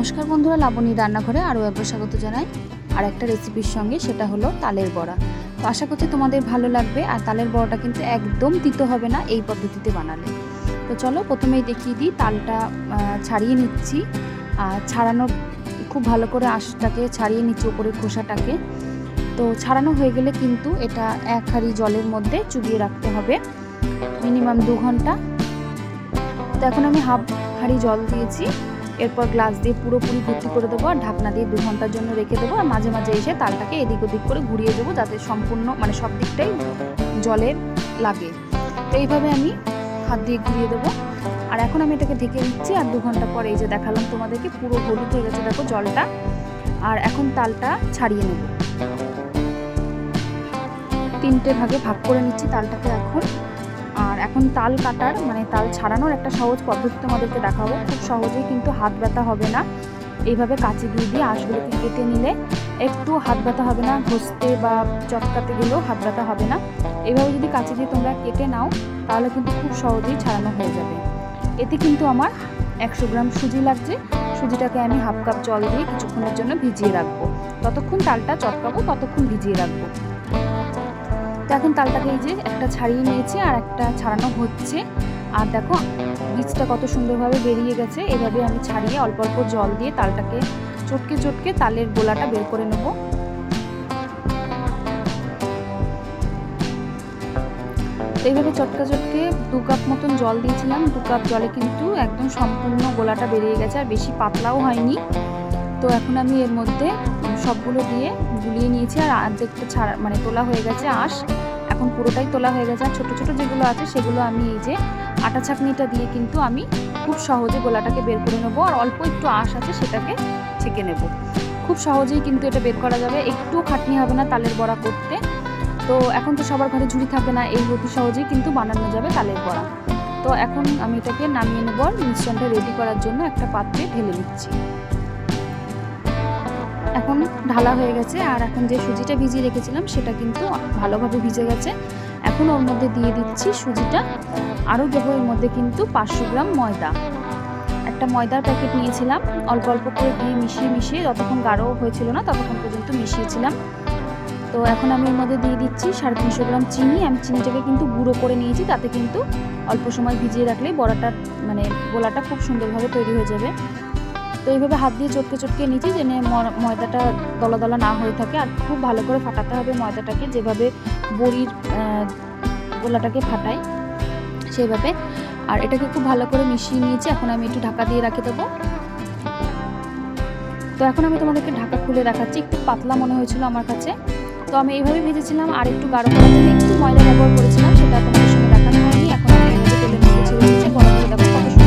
নমস্কার বন্ধুরা লাবণী রান্নাঘরে আরও একবার স্বাগত জানাই। আর একটা রেসিপির সঙ্গে সেটা হলো তালের বড়া। তো আশা করছি তোমাদের ভালো লাগবে, আর তালের বড়াটা কিন্তু একদম তিতো হবে না এই পদ্ধতিতে বানালে। তো চলো প্রথমেই দেখিয়ে দিই, তালটা ছাড়িয়ে নিচ্ছি। আর ছাড়ানো খুব ভালো করে আঁশটাকে ছাড়িয়ে নিচ্ছি ওপরের খোসাটাকে। তো ছাড়ানো হয়ে গেলে কিন্তু এটা এক হাঁড়ি জলের মধ্যে চুবিয়ে রাখতে হবে, মিনিমাম দু ঘণ্টা। তো এখন আমি হাফ হাঁড়ি জল দিয়েছি। এরপর গ্লাস দিয়ে পুরোপুরি ভর্তি করে দেবো আর ঢাকনা দিয়ে দু ঘণ্টার জন্য রেখে দেবো আর মাঝে মাঝে এসে তালটাকে এদিক ওদিক করে ঘুরিয়ে দেবো যাতে সম্পূর্ণ মানে সব দিকটাই জলে লাগে। তো এইভাবে আমি হাত দিয়ে ঘুরিয়ে দেবো। আর এখন আমি এটাকে ঢেকে দিচ্ছি আর দু ঘণ্টা পরে এই যে দেখালাম তোমাদেরকে পুরো হলুদ হয়ে গেছে, দেখো জলটা। আর এখন তালটা ছাড়িয়ে নেব। তিনটে ভাগে ভাগ করে নিচ্ছি তালটাকে এখন। এখন তাল কাটার মানে তাল ছাড়ানোর একটা সহজ পদ্ধতি তোমাদেরকে দেখাবো। খুব সহজেই কিন্তু হাত ব্যথা হবে না। এইভাবে কাঁচি দিয়ে দিয়ে আঁশগুলোকে কেটে নিলে একটু হাত ব্যথা হবে না, ঘষতে বা চটকাতে গেলেও হাত ব্যথা হবে না। এভাবে যদি কাঁচি দিয়ে তোমরা কেটে নাও, তাহলে কিন্তু খুব সহজেই ছাড়ানো হয়ে যাবে। এতে কিন্তু আমার একশো গ্রাম সুজি লাগছে। সুজিটাকে আমি হাফ কাপ জল দিয়ে কিছুক্ষণের জন্য ভিজিয়ে রাখব। ততক্ষণ তালটা চটকাবো, ততক্ষণ ভিজিয়ে রাখব। তো এখন তালটাকে এই যে একটা ছাড়িয়ে নিয়েছি আর একটা ছাড়ানো হচ্ছে। আর দেখো, বীজটা কত সুন্দরভাবে বেরিয়ে গেছে। এভাবে আমি ছাড়িয়ে অল্প অল্প জল দিয়ে তালটাকে চটকে চটকে তালের গোলাটা বের করে নেব। এইভাবে চটকা চটকে দু কাপ মতন জল দিয়েছিলাম। দু কাপ জলে কিন্তু একদম সম্পূর্ণ গোলাটা বেরিয়ে গেছে আর বেশি পাতলাও হয়নি। তো এখন আমি এর মধ্যে সবগুলো দিয়ে গুলিয়ে নিয়েছি আর অর্ধেকটা ছাড়া মানে তোলা হয়ে গেছে আঁশ। এখন পুরোটাই তোলা হয়ে গেছে আর ছোটো ছোটো যেগুলো আছে সেগুলো আমি এই যে আটা ছাকনিটা দিয়ে কিন্তু আমি খুব সহজে গোলাটাকে বের করে নেব আর অল্প একটু আঁশ আছে সেটাকে ছেঁকে নেব। খুব সহজেই কিন্তু এটা বের করা যাবে। একটু খাটনি হবে না তালের বড়া করতে। তো এখন তো সবার ঘরে ঝুড়ি থাকে না, এই অতি সহজেই কিন্তু বানানো যাবে তালের বড়া। তো এখন আমি এটাকে নামিয়ে নেব মিশ্রণটা রেডি করার জন্য একটা পাত্রে ঢেলে নিচ্ছি। এখন ঢালা হয়ে গেছে আর এখন যে সুজিটা ভিজিয়ে রেখেছিলাম সেটা কিন্তু ভালোভাবে ভিজে গেছে। এখন ওর মধ্যে দিয়ে দিচ্ছি সুজিটা। আরও দেবো এর মধ্যে কিন্তু পাঁচশো গ্রাম ময়দা। একটা ময়দার প্যাকেট নিয়েছিলাম। অল্প অল্প করে দিয়ে মিশিয়ে মিশিয়ে যতক্ষণ গাঢ় হয়েছিল না ততক্ষণ পর্যন্ত মিশিয়েছিলাম। তো এখন আমি এর মধ্যে দিয়ে দিচ্ছি সাড়ে তিনশো গ্রাম চিনি। আমি চিনিটাকে কিন্তু গুঁড়ো করে নিয়েছি। তাতে কিন্তু অল্প সময় ভিজিয়ে রাখলেই বড়াটা মানে গোলাটা খুব সুন্দরভাবে তৈরি হয়ে যাবে। তো এইভাবে হাত দিয়ে চটকে চটকে নিচে যেন ময়দাটা দলা দলা না হয়ে থাকে। আর খুব ভালো করে ফাটাতে হবে ময়দাটাকে। যেভাবে বড়ির গোলাটাকে ফাটাই সেইভাবে আর এটাকে খুব ভালো করে মিশিয়ে নিয়েছি। এখন আমি একটু ঢাকা দিয়ে রাখে দেবো। তো এখন আমি তোমাদেরকে ঢাকা খুলে দেখাচ্ছি। একটু পাতলা মনে হয়েছিল আমার কাছে। তো আমি এইভাবে ভেজেছিলাম আর একটু গাঢ় করার জন্য একটু ময়দা ব্যবহার করেছিলাম। সেটা তোমাদের সঙ্গে দেখানো হয়নি। এখন আমি তেলের মধ্যে ছেড়ে দিচ্ছি। করে দেখো কত